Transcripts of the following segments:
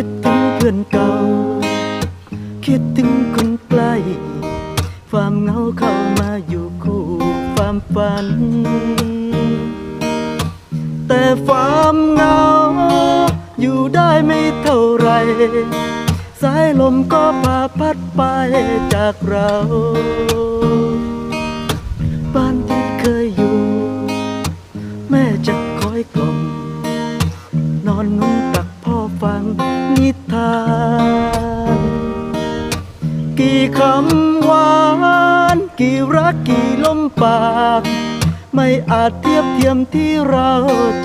ิดถึงเพื่อนเก่า คิดถึงคนใกล้ ความเหงาเข้ามาอยู่คู่ความฝัน แต่ความเหงา อยู่ได้ไม่เท่าไร สายลมก็พาพัดไปจากเราบ้านที่เคยอยู่ แม่จะคอยกล่อมนอนนุ่งตักพ่อฟัง นิทาน กี่คำหวาน กี่รักกี่ลมปาก ไม่อาจเทียบเทียมที่เรา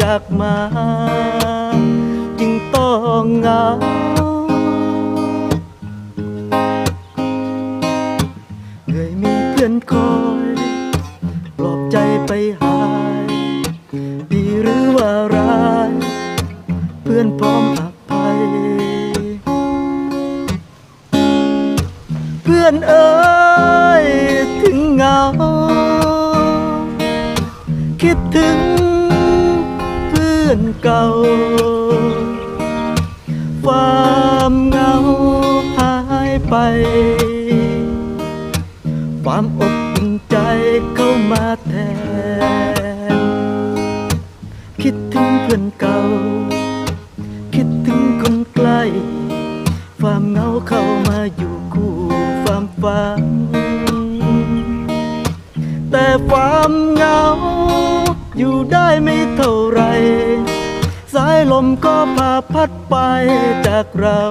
จากมา จึงต้องเหงาเหนื่อยมีเพื่อนคอยปลอบใจไปหาย ดีหรือว่าร้าย เพื่อนพร้อม พื่อนเอ่ยถึงเหงา คิดถึงเพื่อนเก่า ความเหงาหายไป ความอบอุ่นใจเข้ามาแทน คิดถึงเพื่อนเก่า คิดถึงคนใกล้ ความเหงาเข้ามาอยู่คู่ัง แต่ความเหงา อยู่ได้ไม่เท่าไร สายลมก็พาพัดไปจากเรา